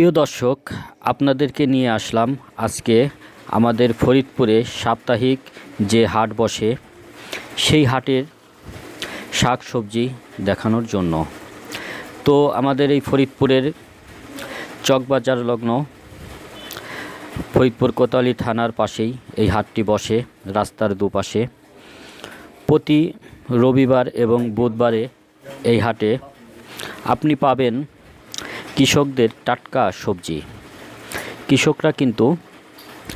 প্রিয় দর্শক, আপনাদেরকে নিয়ে আসলাম আজকে আমাদের ফরিদপুরে সাপ্তাহিক যে হাট বসে, সেই হাটের শাক সবজি দেখানোর জন্য। তো আমাদের এই ফরিদপুরের চকবাজার লগ্ন, ফরিদপুর কোতোয়ালি থানার পাশেই এই হাটটি বসে, রাস্তার দুপাশে। প্রতি রবিবার এবং বুধবারে এই হাটে আপনি পাবেন কৃষকদের টাটকা সবজি। কৃষকরা কিন্তু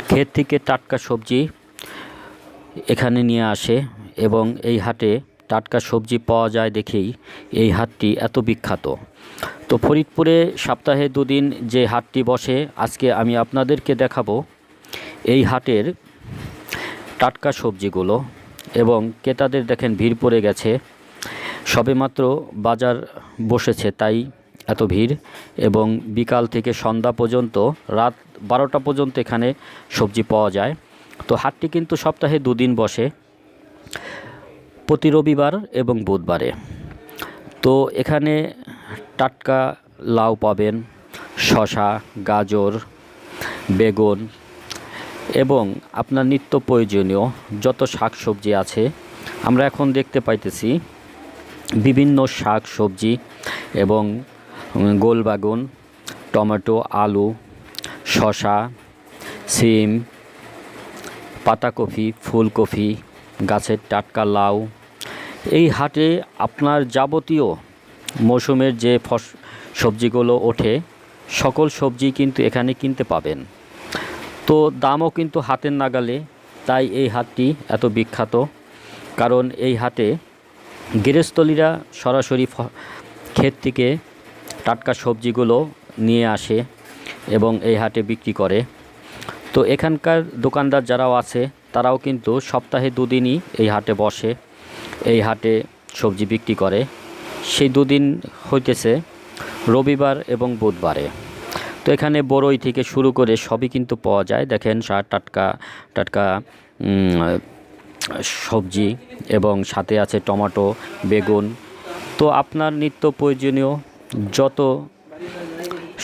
ক্ষেত থেকে টাটকা সবজি এখানে নিয়ে আসে এবং এই হাটে টাটকা সবজি পাওয়া যায় দেখেই এই হাটটি এত বিখ্যাত। তো ফরিদপুরে সপ্তাহে দুদিন যে হাটটি বসে, আজকে আমি আপনাদেরকে দেখাবো এই হাটের টাটকা সবজিগুলো এবং ক্রেতাদের দেখেন ভিড় পড়ে গেছে। সবেমাত্র বাজার বসেছে, তাই এত ভিড় এবং বিকাল থেকে সন্ধ্যা পর্যন্ত, রাত বারোটা পর্যন্ত এখানে সবজি পাওয়া যায়। তো হাটটি কিন্তু সপ্তাহে দুদিন বসে, প্রতি রবিবার এবং বুধবারে। তো এখানে টাটকা লাউ পাবেন শশা গাজর, বেগুন এবং আপনার নিত্য প্রয়োজনীয় যত শাক সবজি আছে, আমরা এখন দেখতে পাইতেছি বিভিন্ন শাক সবজি এবং গোল বাগুন, টমেটো, আলু শশা সিম, পাতাকপি, ফুলকপি, গাছের টাটকা লাউ। এই হাটে আপনার যাবতীয় মৌসুমের যে ফস, সবজিগুলো ওঠে, সকল সবজি কিন্তু এখানে কিনতে পাবেন। তো দামও কিন্তু হাতের নাগালে, তাই এই হাটটি এত বিখ্যাত। কারণ এই হাটে গৃহস্থলীরা সরাসরি ক্ষেত থেকে টাটকা সবজিগুলো নিয়ে আসে এবং এই হাটে বিক্রি করে। তো এখানকার দোকানদার যারাও আছে, তারাও কিন্তু সপ্তাহে দুদিনই এই হাটে বসে, এই হাটে সবজি বিক্রি করে। সেই দুদিন হইতেছে রবিবার এবং বুধবারে। তো এখানে বড়ই থেকে শুরু করে সবই কিন্তু পাওয়া যায়। দেখেন সার টাটকা টাটকা সবজি এবং সাথে আছে টমেটো, বেগুন। তো আপনার নিত্য প্রয়োজনীয় যত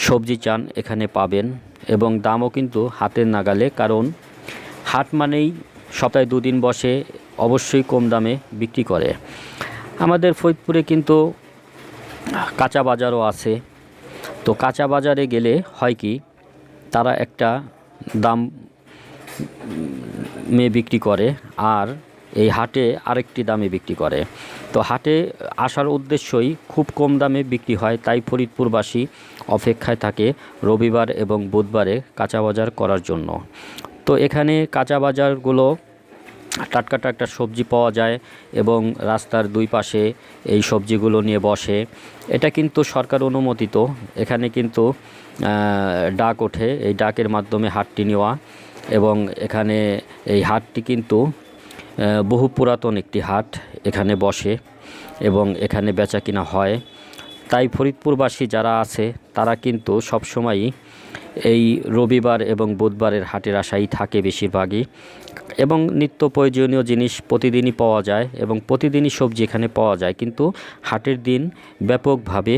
সবজি চান এখানে পাবেন এবং দামও কিন্তু হাতের নাগালে, কারণ হাট মানেই সপ্তাহে দুদিন বসে অবশ্যই কম দামে বিক্রি করে। আমাদের ফরিদপুরে কিন্তু কাঁচা বাজারও আছে। তো কাঁচা বাজারে গেলে হয় কি, তারা একটা দাম মে বিক্রি করে, আর এই হাটে আরেকটি দামে বিক্রি করে। তো হাটে আসার উদ্দেশ্যই খুব কম দামে বিক্রি হয়, তাই ফরিদপুরবাসী অপেক্ষায় থাকে রবিবার এবং বুধবারে কাঁচা বাজার করার জন্য। তো এখানে কাঁচা বাজারগুলো টাটকা টাটকা সবজি পাওয়া যায় এবং রাস্তার দুই পাশে এই সবজিগুলো নিয়ে বসে। এটা কিন্তু সরকার অনুমোদিত। এখানে কিন্তু ডাক ওঠে। এই ডাকের মাধ্যমে হাটটি নেওয়া এবং এখানে এই হাটটি কিন্তু বহু পুরাতন একটি হাট এখানে বসে এবং এখানে বেচা কিনা হয়। তাই ফরিদপুরবাসী যারা আছে, তারা কিন্তু সবসময়ই এই রবিবার এবং বুধবারের হাটের আশাই থাকে বেশিরভাগই এবং নিত্য প্রয়োজনীয় জিনিস প্রতিদিনই পাওয়া যায় এবং প্রতিদিনই সবজি এখানে পাওয়া যায়। কিন্তু হাটের দিন ব্যাপকভাবে